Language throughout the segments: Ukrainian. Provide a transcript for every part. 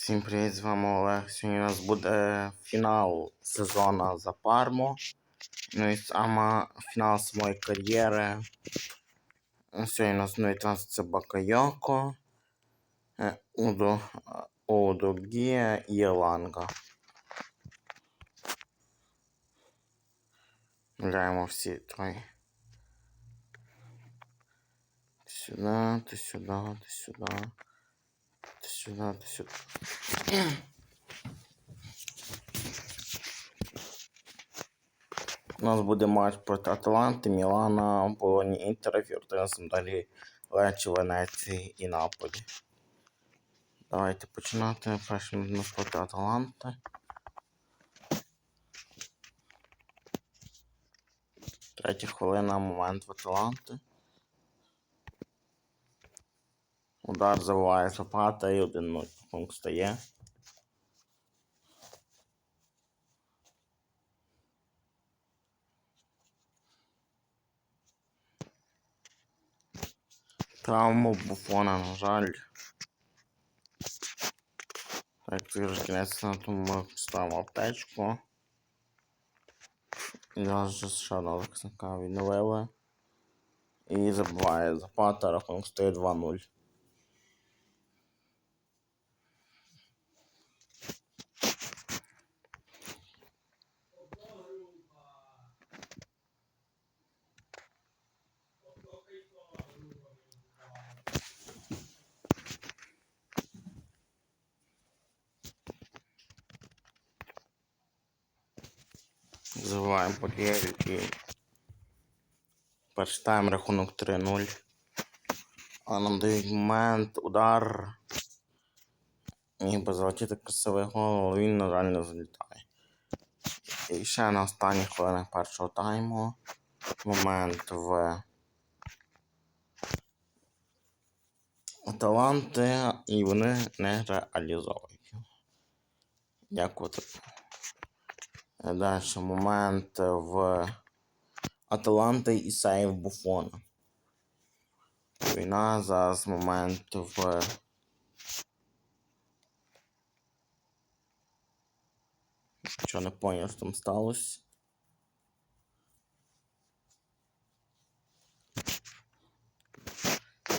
Всім привіт, з вами Олег. Сьогодні у нас буде фінал сезону за Пармо. Ну і саме фінал самої кар'єри. Сьогодні у нас новий трансфер це Бакайоко, е, Удо, Удо Гія і Еланга. Граємо всі троє. Сюди, ти сюди, ти сюди. Ти сюди, ти. У нас буде матч проти Аталанти, Мілана, Болоні, Інтера, Фіорентина, далі Лечі, Венеції і Наполі. Давайте починати. Першим у нас проти Аталанти. Третя хвилина, момент в Аталанти. Удар забиває Запата і 1-0 рахунок стає. Травму буфона, на жаль. Так, це вже кінець на тому ставимо аптечку. І зараз ще одного захисника відновили. І забиває Запата, рахунок стає 2-0. Забиваємо Полєрі і перший рахунок 3-0. А нам дають момент, удар. Ніби залетіти красивий гол, але він, на жаль, не залітає. І ще на останніх хвилинах першого тайму момент в Таланти, і вони не реалізовують. Дякувати. Далі момент в Аталанти і сейв Буфона. Війна зараз момент в. Що не поняв, що там сталося.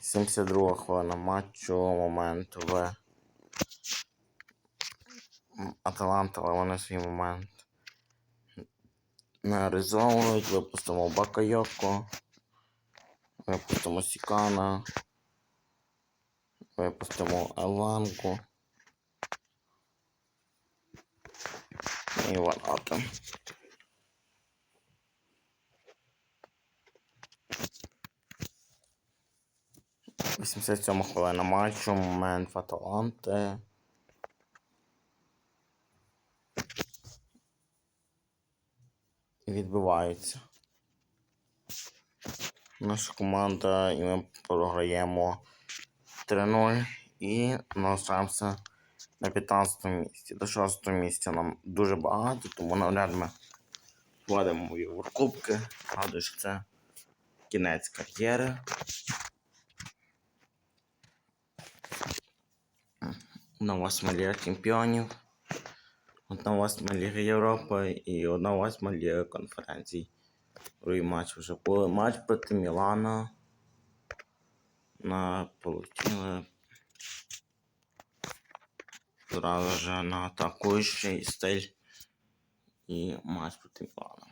Сімдесят друга хвилина матчу, момент в Аталанта, але вони свій момент не реалізовують, випустимо Бакайоко, випустимо Сікана, випустимо Еланку і Ваната. Вісімдесят сьома хвилина матчу, момент в Аталанти. І відбиваються. Наша команда і ми програємо 3-0 і залишаємося на 15 місці. До 6 місця нам дуже багато, тому навряд ми вкладемо в Єврокубки. Радую, що це кінець кар'єри. На восьма Ліга чемпіонів. Одна восьма Ліги Європи і одна восьма Ліги конференцій. Другий матч вже були. Матч проти Мілана. На получили зразу же на атакуючий стиль і матч проти Мілана.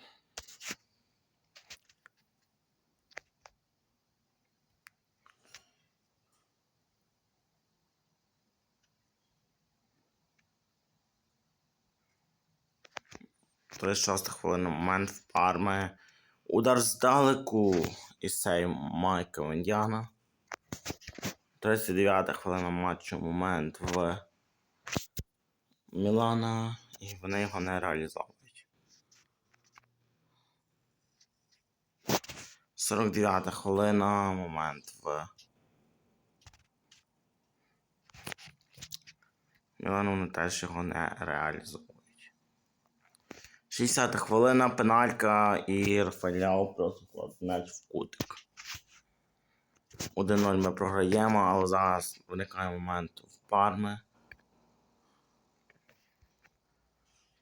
Тридцять шоста хвилина момент в Парми. Удар здалеку із цей Майка Індіана. 39 хвилина матчу момент в Мілана. І вони його не реалізовують. 49 хвилина момент в Мілану вони теж його не реалізовують. 60 хвилина, пеналька і Рафаеляо просто кладе в кутик. 1-0 ми програємо, але зараз виникає момент в парми.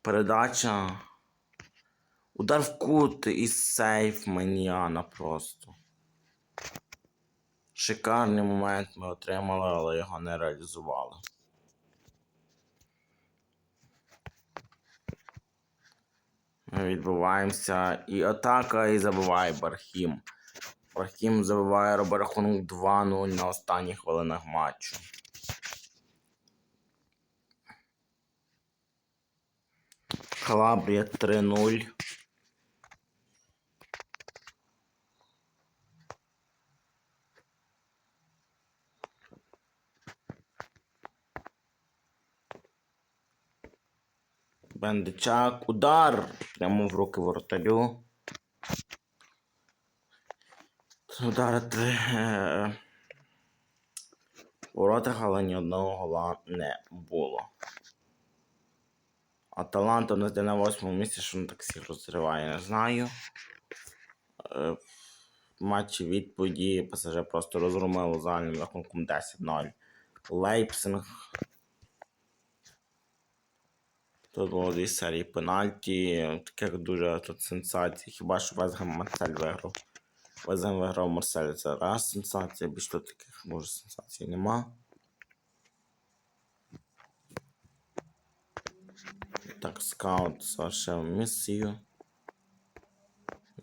Передача. Удар в кут і сейф Маніана просто. Шикарний момент ми отримали, але його не реалізували. Відбуваємося. І атака, і забиває Бархім. Бархім забиває рахунок 2-0 на останніх хвилинах матчу. Калабрія 3-0. Бендичак. Удар! Прямо в руки воротарю. Ударити е, в воротах, але ні одного гола не було. Аталанта у нас де на восьмому місці, що він так всіх розриває, не знаю. Е, В матчі відповіді ПСЖ просто розгромило загальним рахунком 10-0. Лейпсинг. Тут було дві серії пенальті. Таких дуже тут сенсацій. Хіба що Везгем Марсель виграв. Везгем виграв Марсель. Це раз сенсація, більш тут таких може сенсацій нема. Так, скаут завершив місію.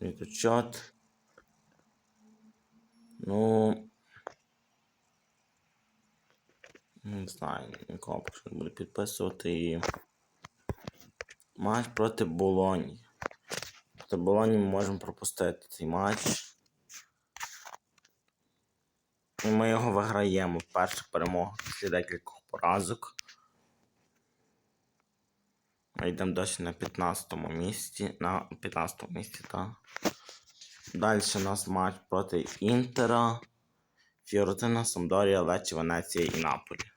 Відучет. Ну. Не знаю, нікого буду підписувати і. Матч проти Болоні. Проти Болоні ми можемо пропустити цей матч. І ми його виграємо. Перша перемога після декількох поразок. Ми йдемо досі на 15-му місці. На 15-му місці, так. Далі у нас матч проти Інтера, Фіорентина, Самдорія, Лечі, Венеція і Наполі.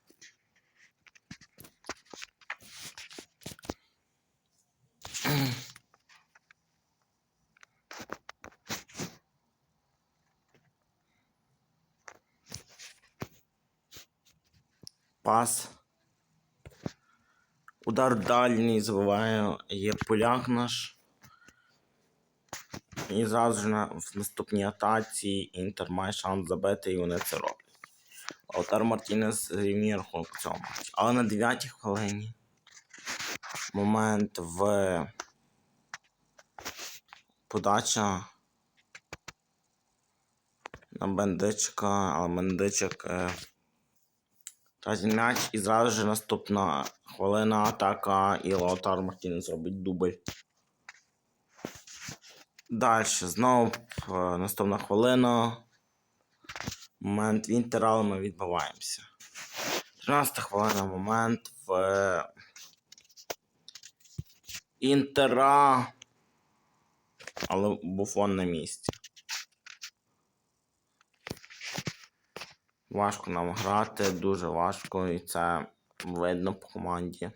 Пас. Удар дальній забиває є поляк наш. І зразу ж на, в наступній атаці Інтер має шанс забити, і вони це роблять. Лаутар Мартінес рівнює рахунок в цьому. Але на 9 хвилині момент в подача на Бендичка, але Бендичик е, Разі м'яч і зразу ж наступна хвилина атака і Лаутар Мартінес робить дубль. Далі знову е, наступна хвилина. Момент Вінтера, але ми відбиваємося. 13 хвилина момент в Інтера. Але буфон на місці. Важко нам грати, дуже важко, і це видно по команді.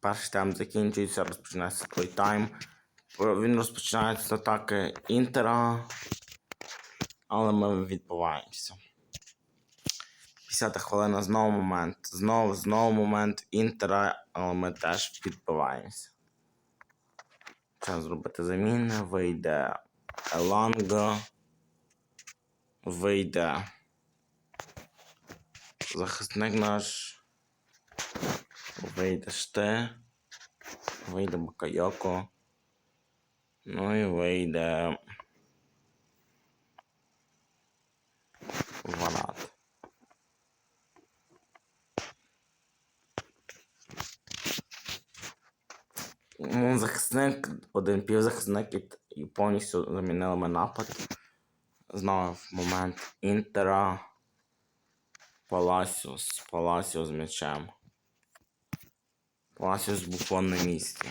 Перший тайм закінчується, розпочинається той тайм. Він розпочинається з атаки Інтера, але ми відбуваємося. 50 хвилина знову момент. Знову, знову момент Інтера, але ми теж відбиваємося. Час зробити заміни. Вийде Еланга. Вийде захисник наш. Вийде Ште. Вийде Бакайоко. Ну і вийде. Ванат. Ну, захисник, один півзахисник і, і повністю замінили ми напад. Знову момент Інтера. Паласіус. Паласіус з м'ячем. Паласіус був на місці.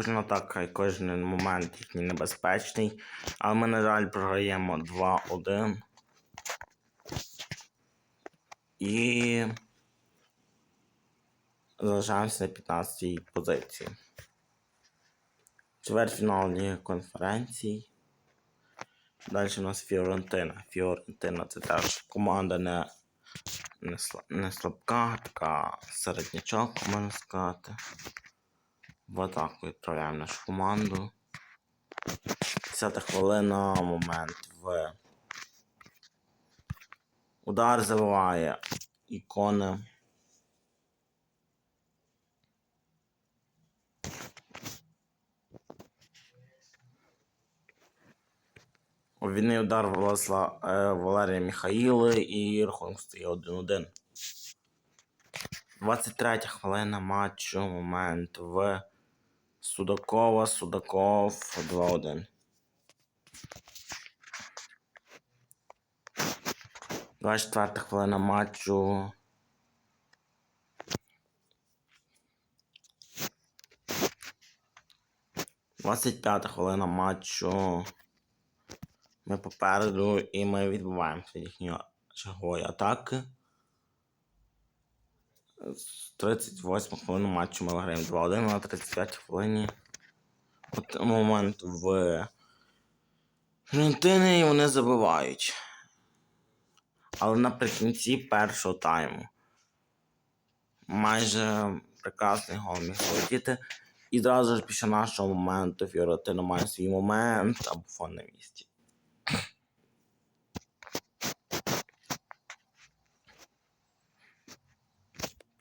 Кожна атака і кожен момент їхній небезпечний. Але ми, на жаль, програємо 2-1. І залишаємося на 15 й позиції. Чвертьфінал Ліги конференцій. Далі у нас Фіорентина. Фіорентина це теж команда не, не, не слабка, така середнячок, можна сказати. В атаку відправляємо нашу команду. 10 хвилина, момент в. Удар забиває ікона. Обвідний удар Власла е, Валерія Міхаїли і рахунок стає 1-1. 23 хвилина матчу. Момент в Судакова. Судаков 2-1. 24 хвилина матчу. Двадцять п'ята хвилина матчу. Ми попереду і ми відбуваємося від їхньої чергової атаки. З 38 хвилину матчу ми виграємо 2-1 на 35 хвилині. От момент в Аргентини і вони забивають. Але наприкінці першого тайму. Майже прекрасний гол міг залетіти. І одразу ж після нашого моменту Фіорентина має свій момент або фон на місці.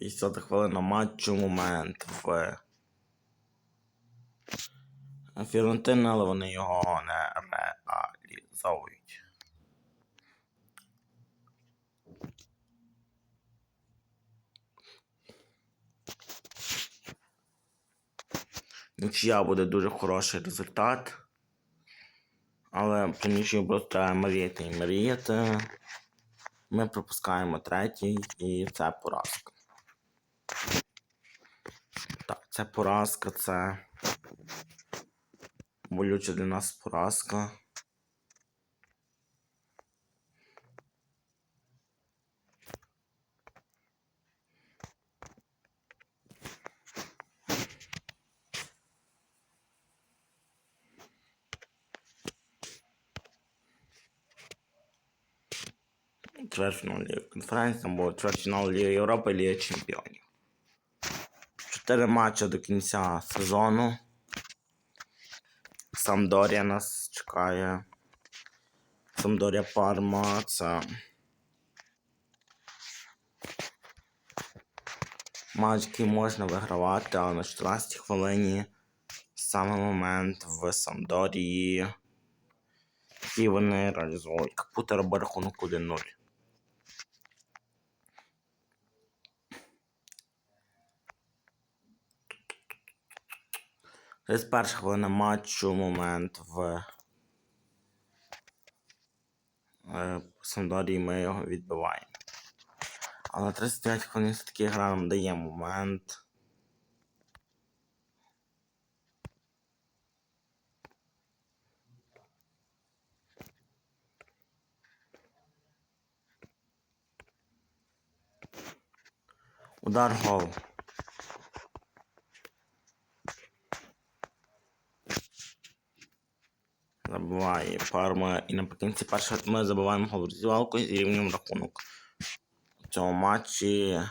П'ятдесята хвилина матчу момент в Фіорентина, але вони його не реалізовують. Нічия буде дуже хороший результат. Але про нічию просто мріяти і мріяти. Ми пропускаємо третій і це поразка. Так, це поразка, це болюча для нас поразка. Чвертьфінал Ліги конференції або чвертьфінал Ліги Європи, Ліги Чемпіонів. Чотири матчі до кінця сезону. Самдорія нас чекає. Самдорія Парма. Це матч, який можна вигравати, але на 14 хвилині саме момент в Самдорії. І вони реалізовують Капута робить рахунок 1-0. Десь перша хвилина матчу момент в е, Самдорії ми його відбиваємо. Але 35 хвилин все-таки гра нам дає момент. Удар гол. Забиває Парма і наприкінці першого ми забиваємо гол в і рівнюємо рахунок. У цьому матчі.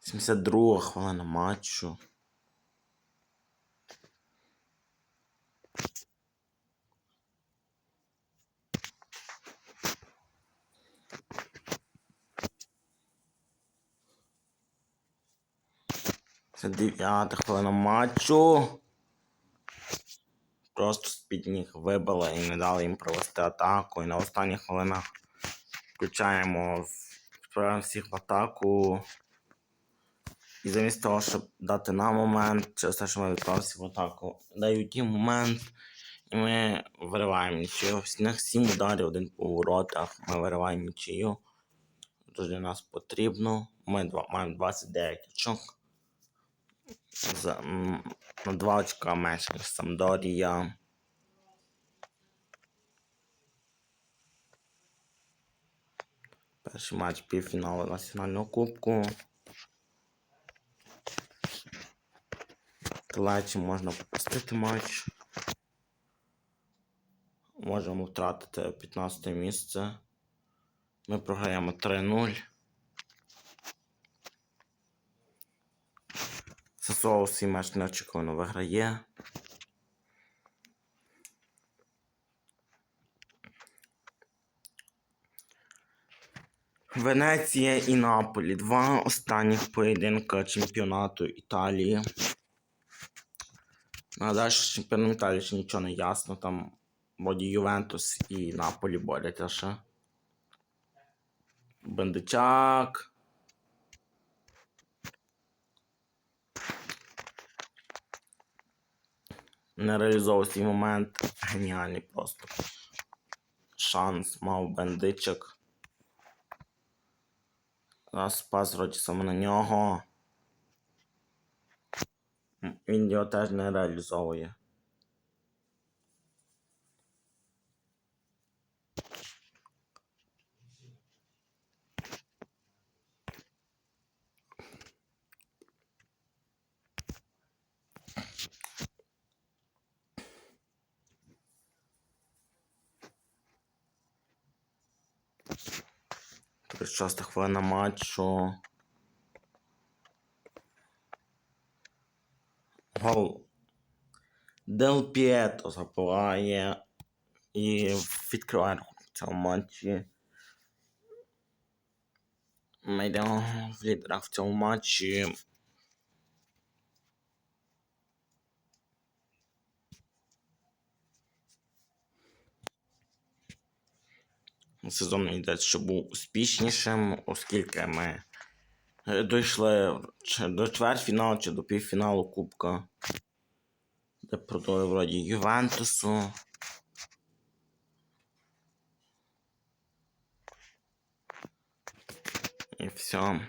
Сімдесят друга хвилина матчу. Це дев'ята хвилина матчу. Просто з-під ніг вибили і не дали їм провести атаку. І на останніх хвилинах включаємо всіх в атаку. І замість того, щоб дати нам момент, через те, що ми відправилися в атаку, дають їм момент. І ми вириваємо нічию. В них 7 ударів, один по воротах. Ми вириваємо нічию. Дуже для нас потрібно. Ми маємо 29 очок. За, на 2 очка менше, Самдорія. Перший матч півфіналу національного кубку. Лечі можна пропустити матч. Можемо втратити 15 місце. Ми програємо 3-0. Сосоу свій матч неочікувано виграє. Венеція і Наполі. Два останніх поєдинка чемпіонату Італії. Нагадаю, що з чемпіоном Італії ще нічого не ясно. Там вроді Ювентус і Наполі борються ще. Бендичак. Не реалізовував свій момент. Геніальний просто. Шанс мав бендичок. Зараз пас вроді саме на нього. Він його теж не реалізовує. Шоста хвилина матчу. Гол. Дел П'єто забиває і відкриває рахунок в цьому матчі. Ми йдемо в лідерах в цьому матчі. Сезон мені здається, що був успішнішим, оскільки ми е, дійшли до чвертьфіналу чи до півфіналу Кубка, де продали вроді Ювентусу. І все.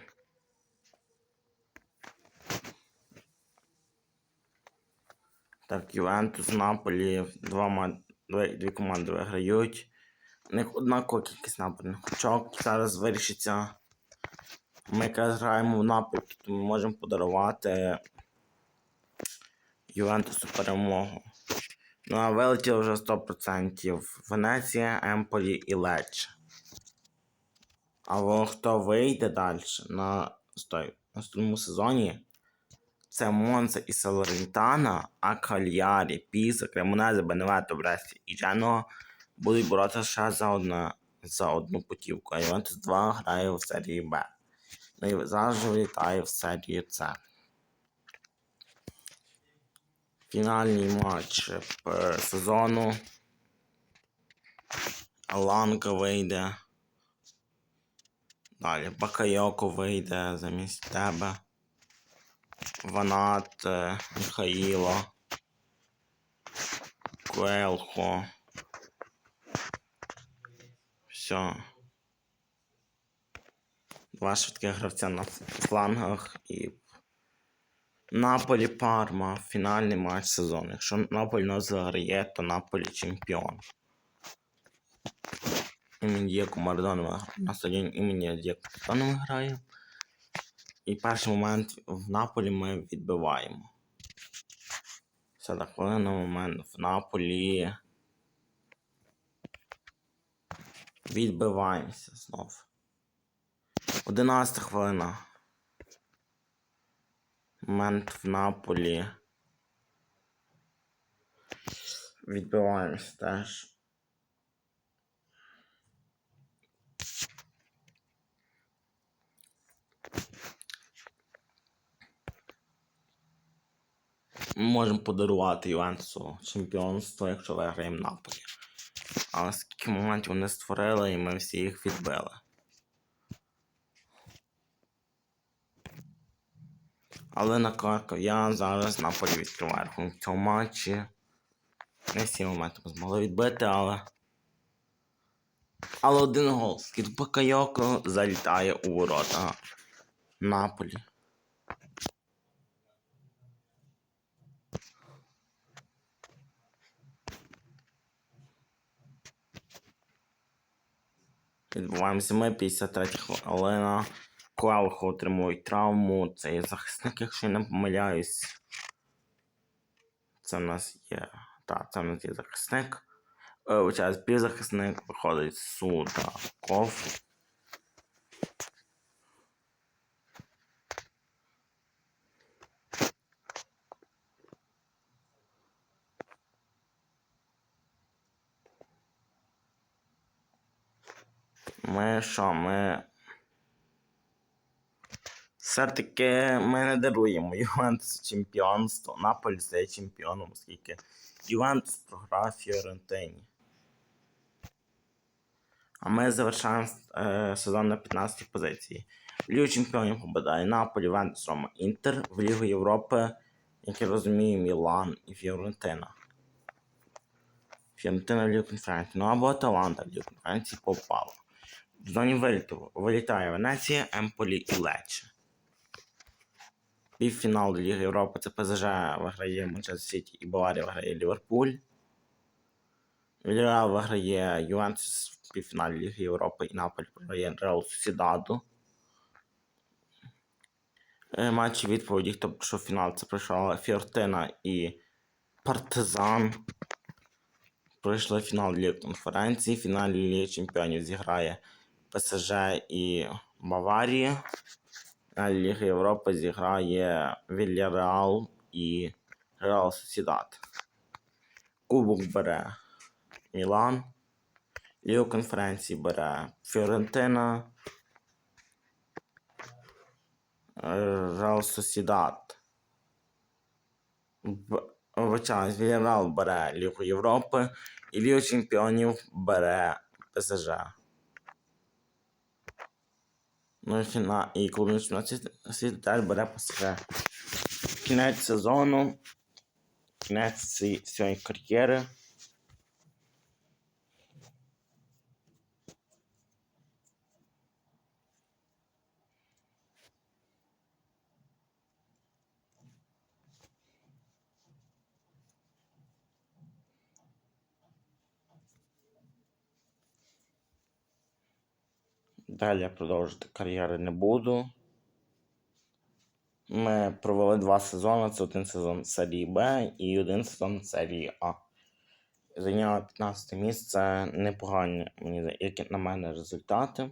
Так, Ювентус, Наполі, два, дві команди виграють. Однакова кількість набраних очок. Зараз вирішиться. Ми якраз граємо в Наполі, то ми можемо подарувати Ювентусу перемогу. Ну а вилетіло вже 100% Венеція, Емполі і Лече. А хто вийде далі на наступному сезоні? Це Монца і Салернітана, а Кальярі, Піза, Кремонезе, Беневето, Бресті і Джено будуть боротися ще за, одна, за одну путівку. А Ювентус 2 грає в серії Б. Ну і зараз вилітає в серію С. Фінальний матч е, сезону. Аланка вийде. Далі Бакайоко вийде замість тебе. Ванат, е, Михаїло. Куелхо. Все. Два швидких гравця на флангах і Наполі Парма. Фінальний матч сезону. Якщо Наполі нас заграє, то Наполі чемпіон. Імені Дієко Марадонова на стадіоні імені Дієко Марадонова грає. І перший момент в Наполі ми відбиваємо. Все так хвилина момент в Наполі. Відбиваємося знов. 11 хвилина. Момент в Наполі. Відбиваємося теж. Ми можемо подарувати Ювентусу чемпіонство, якщо виграємо Наполі. Але скільки моментів вони створили, і ми всі їх відбили. Але на Карков'ян зараз Наполі відкриває рахунок в цьому матчі. Не всі моменти ми змогли відбити, але. Але один гол. Скід Бакайоко залітає у ворота Наполі. Відбуваємося зими 53 хвилина. Клалхо отримують травму. Це є захисник, якщо я не помиляюсь. Це в нас є. Так, це в нас є захисник. Е, час півзахисник виходить Судаков. Ми що, ми. Все-таки ми не даруємо Ювентусу чемпіонство. Наполі стає чемпіоном, оскільки Ювентус програв Фіорентині. А ми завершаємо е, сезон на 15 й позиції. В Лігу чемпіонів попадає Наполі, Ювентус, Рома, Інтер. В Лігу Європи, як я розумію, Мілан і Фіорентина. Фіорентина в Лігу конференції. Ну або Аталанта в Лігу конференції попала. В зоні виліту вилітає Венеція, Емполі і Лече. Півфінал Ліги Європи це ПЗЖ виграє Манчестер Сіті і Баварія виграє Ліверпуль. Вільяреал виграє Ювентус в півфіналі Ліги Європи і Наполь програє Реал Сосідаду. Е, Матчі відповіді, хто пройшов фінал, це пройшла Фіортина і Партизан. Пройшли фінал Ліги конференції. Фіналі Ліги Чемпіонів зіграє ПСЖ і Баварія. На Ліги Європи зіграє Вільяреал і Реал Сосідат. Кубок бере Мілан. Лігу конференції бере Фіорентина. Реал Сосідат. Вибачаюсь, Вільяреал бере Лігу Європи і Лігу Чемпіонів бере ПСЖ. Ну фіна і клубний чемпіонат світу теж бере ПСЖ. Кінець сезону. Кінець цієї кар'єри. Далі я продовжити кар'єри не буду. Ми провели два сезони. Це один сезон серії Б і один сезон серії А. Зайняли 15 місце. Непогані, як на мене, результати.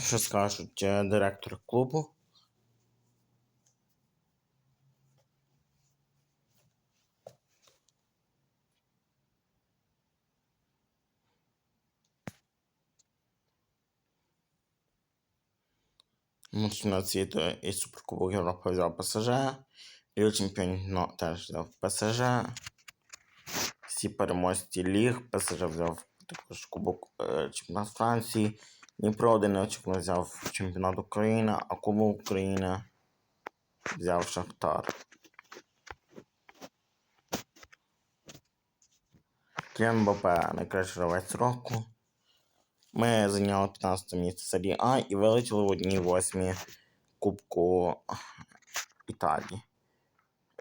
Що скажуть е, директори клубу? Світу і Суперкубок Європи взяв ПСЖ. Лігу чемпіонів ну, теж взяв ПСЖ. Всі переможці ліг. ПСЖ взяв також Кубок е, Чемпіонат Франції. Дніпро одиночок взяв чемпіонат України, а Кубок України взяв Шахтар. Мбаппе найкращий гравець року. Ми зайняли 15 місце серії А і вилетіли в одній восьмі Кубку Італії.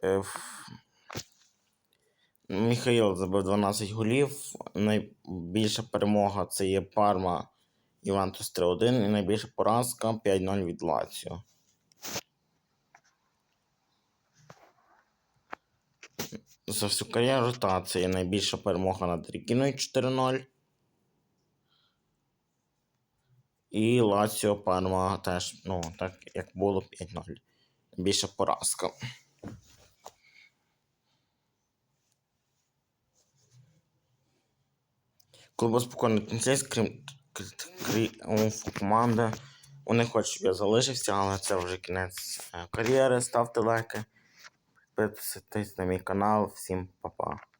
Е, Міхаїл забив 12 голів. Найбільша перемога це є Парма Ювентус 3-1 і найбільша поразка 5-0 від Лаціо. За всю кар'єру та це є найбільша перемога над Рікіною 4-0. І Лаціо Парма теж, ну, так як було 5-0. Найбільша поразка. Клуба спокійно танцює, крім тріумфу команда. Вони хочуть, щоб я залишився, але це вже кінець е, кар'єри. Ставте лайки, підписуйтесь на мій канал. Всім па-па.